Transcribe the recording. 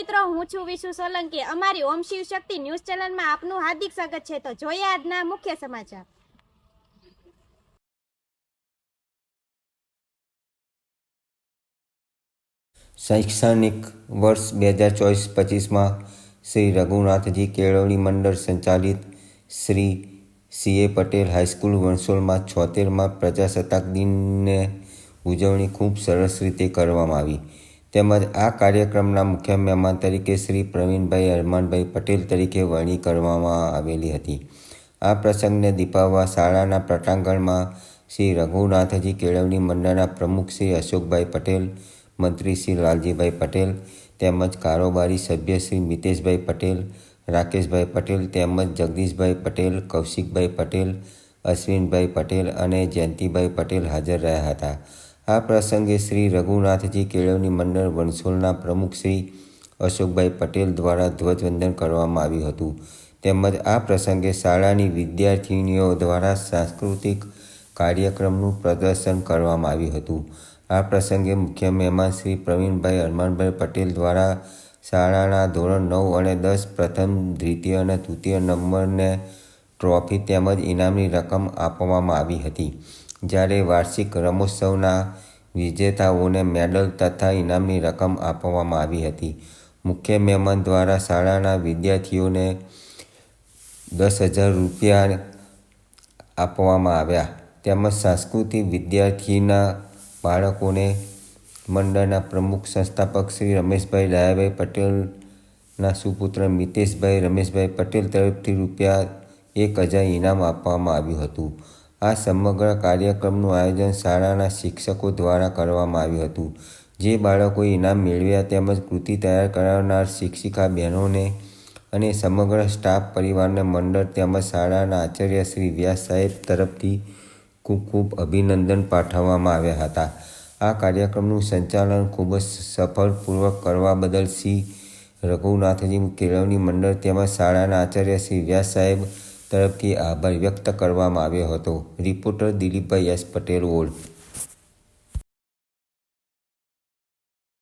મિત્રો, હું છું વિશુ સોલંકી. અમારી ઓમ શિવ શક્તિ ન્યૂઝ ચેનલમાં આપનું હાર્દિક સ્વાગત છે. તો જોઈએ આજના મુખ્ય સમાચાર. શૈક્ષણિક વર્ષ બે હજાર ચોવીસ પચીસમાં શ્રી રઘુનાથજી કેળવણી મંડળ સંચાલિત Shri CA Patel high school વણસોલમાં છોતેરમાં પ્રજાસત્તાક દિનને ઉજવણી ખૂબ સરસ રીતે કરવામાં આવી. તેમજ આ કાર્યક્રમના મુખ્ય મહેમાન તરીકે શ્રી પ્રવીણભાઈ અરમાનભાઈ પટેલ તરીકે વરણી કરવામાં આવેલી હતી. આ પ્રસંગને દીપાવવા શાળાના પટાંગણમાં શ્રી રઘુનાથજી કેળવણી મંડળના પ્રમુખ શ્રી અશોકભાઈ પટેલ, મંત્રી શ્રી લાલજીભાઈ પટેલ તેમજ કારોબારી સભ્ય શ્રી મિતેશભાઈ પટેલ, રાકેશભાઈ પટેલ તેમજ જગદીશભાઈ પટેલ, કૌશિકભાઈ પટેલ, અશ્વિનભાઈ પટેલ અને જયંતિભાઈ પટેલ હાજર રહ્યા હતા. આ પ્રસંગે શ્રી રઘુનાથજી કેળવણી મંડળ વણસોલના પ્રમુખ શ્રી અશોકભાઈ પટેલ દ્વારા ધ્વજવંદન કરવામાં આવ્યું હતું. તેમજ આ પ્રસંગે શાળાની વિદ્યાર્થિનીઓ દ્વારા સાંસ્કૃતિક કાર્યક્રમનું પ્રદર્શન કરવામાં આવ્યું હતું. આ પ્રસંગે મુખ્ય મહેમાન શ્રી પ્રવીણભાઈ હરમાનભાઈ પટેલ દ્વારા શાળાના ધોરણ નવ અને દસ પ્રથમ દ્વિતીય અને તૃતીય નંબરને ટ્રોફી તેમજ ઇનામની રકમ આપવામાં આવી હતી. જ્યારે વાર્ષિક રમોત્સવના વિજેતાઓને મેડલ તથા ઇનામની રકમ આપવામાં આવી હતી. મુખ્ય મહેમાન દ્વારા શાળાના વિદ્યાર્થીઓને દસ હજાર રૂપિયા આપવામાં આવ્યા. તેમજ સાંસ્કૃતિક વિદ્યાર્થીના બાળકોને મંડળના પ્રમુખ સંસ્થાપક શ્રી રમેશભાઈ ડાયાભાઈ પટેલના સુપુત્ર મિતેશભાઈ રમેશભાઈ પટેલ તરફથી રૂપિયા એક હજાર ઇનામ આપવામાં આવ્યું હતું. આ સમગ્ર કાર્યક્રમનું આયોજન શાળાના શિક્ષકો દ્વારા કરવામાં આવ્યું હતું. જે બાળકોએ ઇનામ મેળવ્યા તેમજ કૃતિ તૈયાર કરાવનાર શિક્ષિકા બહેનોને અને સમગ્ર સ્ટાફ પરિવારને મંડળ તેમજ શાળાના આચાર્ય શ્રી વ્યાસ સાહેબ તરફથી ખૂબ ખૂબ અભિનંદન પાઠવવામાં આવ્યા હતા. આ કાર્યક્રમનું સંચાલન ખૂબ જ સફળપૂર્વક કરવા બદલ શ્રી રઘુનાથજી કેળવણી મંડળ તેમજ શાળાના આચાર્ય શ્રી વ્યાસ સાહેબ તરફથી આભાર વ્યક્ત કરવામાં આવ્યો હતો. Reporter Dilipbhai S. Patel old